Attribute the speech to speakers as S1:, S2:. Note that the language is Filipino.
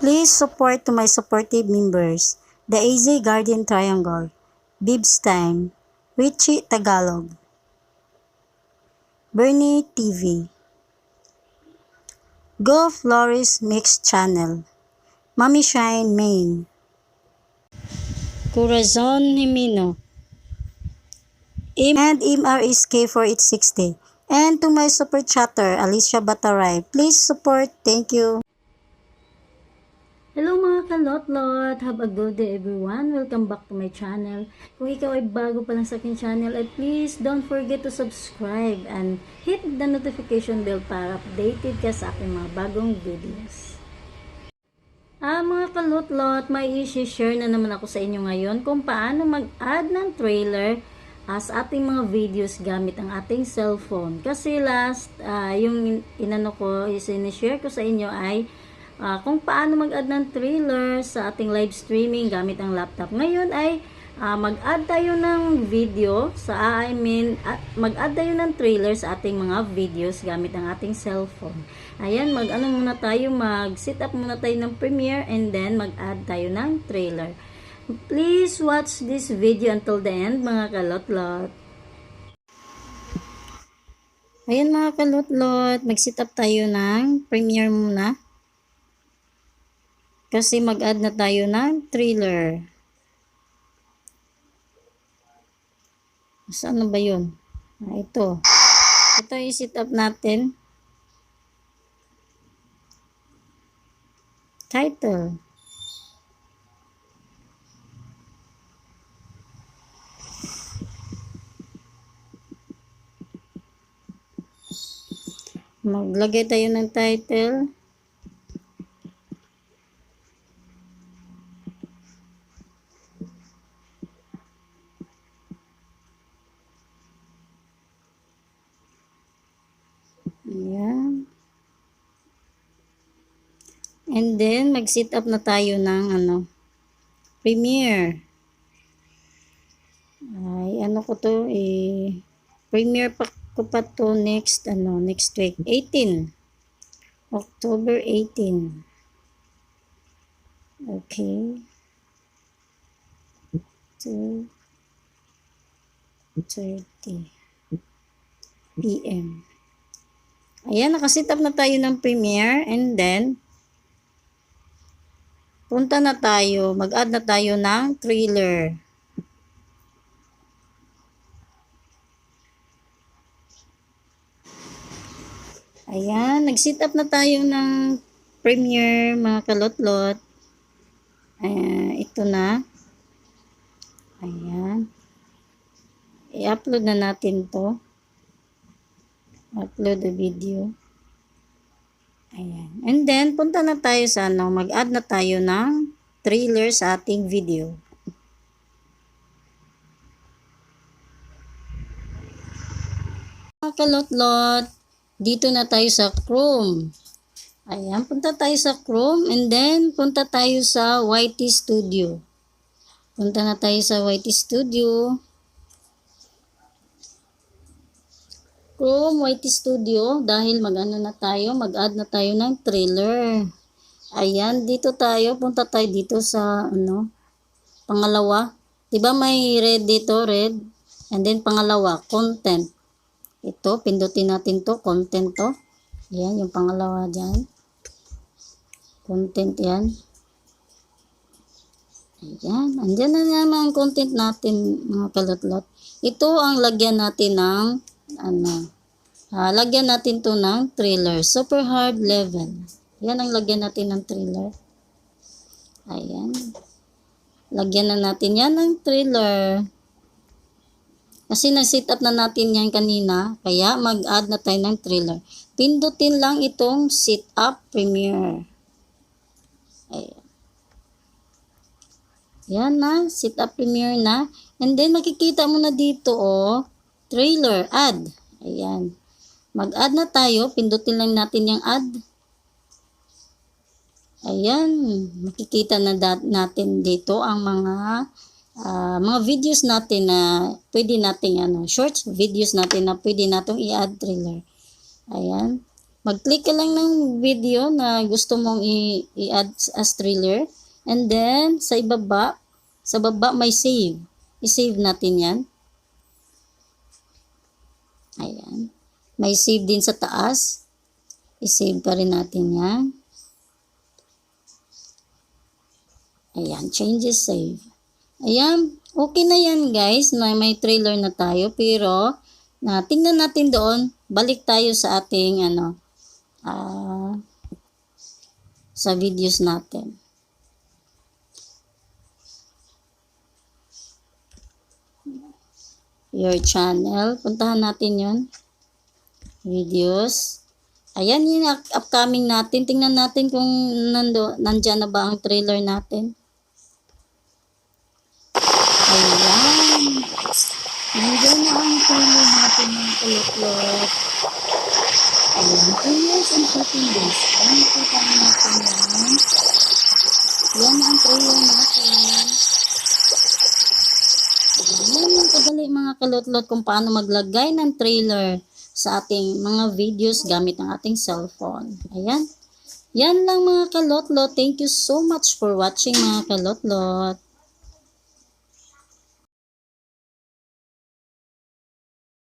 S1: Please support to my supportive members, the AZ Guardian Triangle, Bibs Time, Richie Tagalog, Bernie TV, Go Flores Mix Channel, Mami Shine Main, Corazon Himino, and MRSK 4860. And to my super chatter, Alicia Bataray, please support. Thank you. Hello mga kalot-lot! Have a good day everyone! Welcome back to my channel. Kung ikaw ay bago pa lang sa aking channel, ay please don't forget to subscribe and hit the notification bell para updated ka sa aking mga bagong videos. Ah, mga kalot-lot, may i-share na naman ako sa inyo ngayon kung paano mag-add ng trailer as ating mga videos gamit ang ating cellphone. Kasi last, ah, yung inano ko, is share ko sa inyo ay ah, kung paano mag-add ng trailer sa ating live streaming gamit ang laptop. Ngayon ay ah, mag-add tayo ng video sa I mean at mag-add tayo ng trailer sa ating mga videos gamit ang ating cellphone. Ayan, mag-ano muna tayo, mag-set up muna tayo ng Premiere and then mag-add tayo ng trailer. Please watch this video until the end mga kalot-lot. Ayan mga kalot-lot, mag-set up tayo ng Premiere muna. Kasi mag-add na tayo ng trailer. Saan na ba yun? Ah, ito. Ito yung set up natin. Title. Maglagay tayo ng title. Ayan. And then, mag-set up na tayo ng ano, Premiere. Ay, ano ko to, eh, Premiere pa ko pa to next, ano, next week. 18. October 18. Okay. 2 30 p.m. Ayan, nakasit up na tayo ng Premiere and then punta na tayo, mag-add na tayo ng trailer. Ayan, nag-set up na tayo ng Premiere, mga kalot-lot. Ayan, ito na. Ayan. I-upload na natin to. Upload the video. Ayan. And then, punta na tayo sa ano, mag-add na tayo ng trailer sa ating video. Mga kalot-lot, dito na tayo sa Chrome. Ayan, punta tayo sa Chrome and then punta tayo sa YT Studio. Punta na tayo sa YT Studio. Chrome YT Studio dahil mag-ano na tayo, mag-add na tayo ng trailer. Ayan, dito tayo, punta tayo dito sa ano, pangalawa. 'Di ba may red dito, red? And then pangalawa, content. Ito, pindutin natin to, content to. Ayan, yung pangalawa dyan. Content yan. Ayan, andyan na naman ang content natin, mga kalotlot. Ito ang lagyan natin ng, ano, ah, lagyan natin to ng trailer. Super hard level. Yan ang lagyan natin ng trailer. Ayan. Lagyan na natin yan ng trailer. Kasi nag-set up na natin yan kanina, kaya mag-add na tayo ng trailer. Pindutin lang itong set up premiere. Ayan. Yan na, set up premiere na. And then makikita mo na dito, oh, trailer, add. Ayan. Mag-add na tayo, pindutin lang natin yung add. Ayan, makikita na natin dito ang mga ah, mga videos natin na pwede nating ano, short videos natin na pwede natong i-add trailer. Ayan. mag-click ka lang ng video na gusto mong i-add as trailer. And then, sa ibaba, sa baba may save. I-save natin yan. Ayan. May save din sa taas. I-save pa rin natin yan. Ayan, changes save. Ayan, okay na yan guys, na may trailer na tayo. Pero, na tingnan natin doon, balik tayo sa ating ano, ah, sa videos natin. Your channel. Puntahan natin yon Videos. Ayan yung up- upcoming natin. Tingnan natin kung nando, nandyan na ba ang trailer natin. Ayan. Nandyan na ang trailer natin ng kuluklot. Ayan. 2 years and 14 days. Ayan, nakita natin yan. Yan ang trailer natin. Ayan yung kalutlot kung paano maglagay ng trailer sa ating mga videos gamit ang ating cellphone. Ayan. Yan lang mga kalotlot. Thank you so much for watching mga kalotlot.